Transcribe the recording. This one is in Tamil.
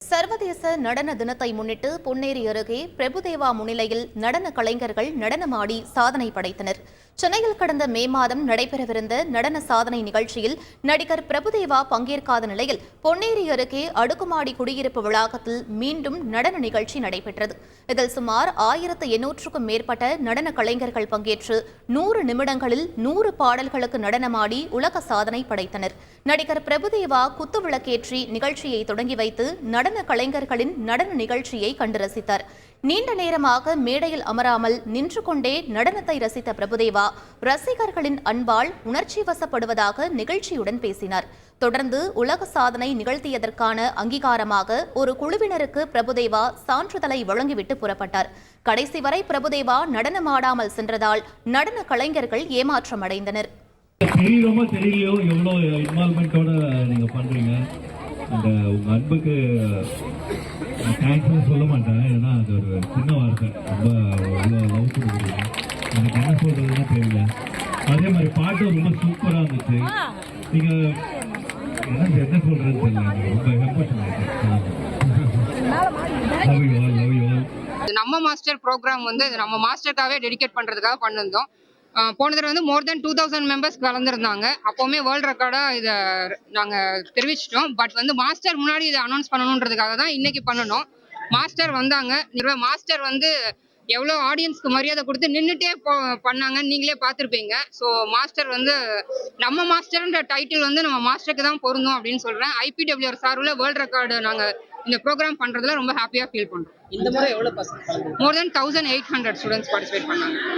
சர்வதேச நடன தினத்தை முன்னிட்டு பொன்னேரி அருகே பிரபுதேவா முன்னிலையில் நடன கலைஞர்கள் நடனமாடி சாதனை படைத்தனர். சென்னையில் கடந்த மே மாதம் நடைபெறவிருந்த நடன சாதனை நிகழ்ச்சியில் நடிகர் பிரபுதேவா பங்கேற்காத நிலையில் பொன்னேரி அருகே அடுக்குமாடி குடியிருப்பு வளாகத்தில் மீண்டும் நடன நிகழ்ச்சி நடைபெற்றது. இதில் சுமார் ஆயிரத்து எண்ணூற்றுக்கும் மேற்பட்ட நடன கலைஞர்கள் பங்கேற்று நூறு நிமிடங்களில் நூறு பாடல்களுக்கு நடனமாடி உலக சாதனை படைத்தனர். நடிகர் பிரபுதேவா குத்துவிளக்கேற்றி நிகழ்ச்சியை தொடங்கி வைத்து நடன நடன கலைஞர்களின் நடன நிகழ்ச்சியை கண்டு ரசித்தார். நீண்ட நேரமாக மேடையில் அமராமல் நின்று கொண்டே நடனத்தை ரசித்த பிரபுதேவா ரசிகர்களின் அன்பால் உணர்ச்சி வசப்படுவதாக நிகழ்ச்சியுடன் பேசினார். தொடர்ந்து உலக சாதனை நிகழ்த்தியதற்கான அங்கீகாரமாக ஒரு குழுவினருக்கு பிரபுதேவா சான்றிதழை வழங்கிவிட்டு புறப்பட்டார். கடைசி வரை பிரபுதேவா நடனமாடாமல் சென்றதால் நடன கலைஞர்கள் ஏமாற்றமடைந்தனர். அந்த உங்கள் அன்புக்கு தேங்க்ஸ்னு சொல்ல மாட்டேன். ஏன்னா அது ஒரு சின்ன வார்த்தை. ரொம்ப இவ்வளோ லவ் கொடுக்குறீங்க எனக்கு என்ன சொல்கிறதுன்னு தெரியல. அதே மாதிரி பாட்டு ரொம்ப சூப்பராக இருந்துச்சு. நீங்கள் என்ன என்ன சொல்கிறதுன்னு தெரியல. எனக்கு ரொம்ப எமோஷன் இது நம்ம மாஸ்டர் ப்ரோக்ராம் வந்து நம்ம மாஸ்டருக்காகவே டெடிகேட் பண்ணுறதுக்காக பண்ணிருந்தோம். போன தடவை வந்து more than two thousand members கலந்துருந்தாங்க. அப்போவுமே வேர்ல்டு ரெக்கார்டாக இதை நாங்கள் தெரிவிச்சிட்டோம். பட் வந்து மாஸ்டர் முன்னாடி இதை அனௌன்ஸ் பண்ணணுன்றதுக்காக தான் இன்னைக்கு பண்ணணும். மாஸ்டர் வந்தாங்க. மாஸ்டர் வந்து எவ்வளோ ஆடியன்ஸ்க்கு மரியாதை கொடுத்து நின்றுட்டே போ பண்ணாங்கன்னு நீங்களே பார்த்துருப்பீங்க. ஸோ மாஸ்டர் வந்து நம்ம மாஸ்டர்ன்ற டைட்டில் வந்து நம்ம மாஸ்டருக்கு தான் பொருந்தும் அப்படின்னு சொல்கிறேன் ஐபிடபிள்யூஆர் சார்பில் வேர்ல்டு ரெக்கார்டு நாங்கள் இந்த ப்ரோக்ராம் பண்ணுறதுல ரொம்ப ஹாப்பியாக ஃபீல் பண்ணுறோம் இந்த முறை கலந்து more than thousand eight hundred students participate பண்ணாங்க.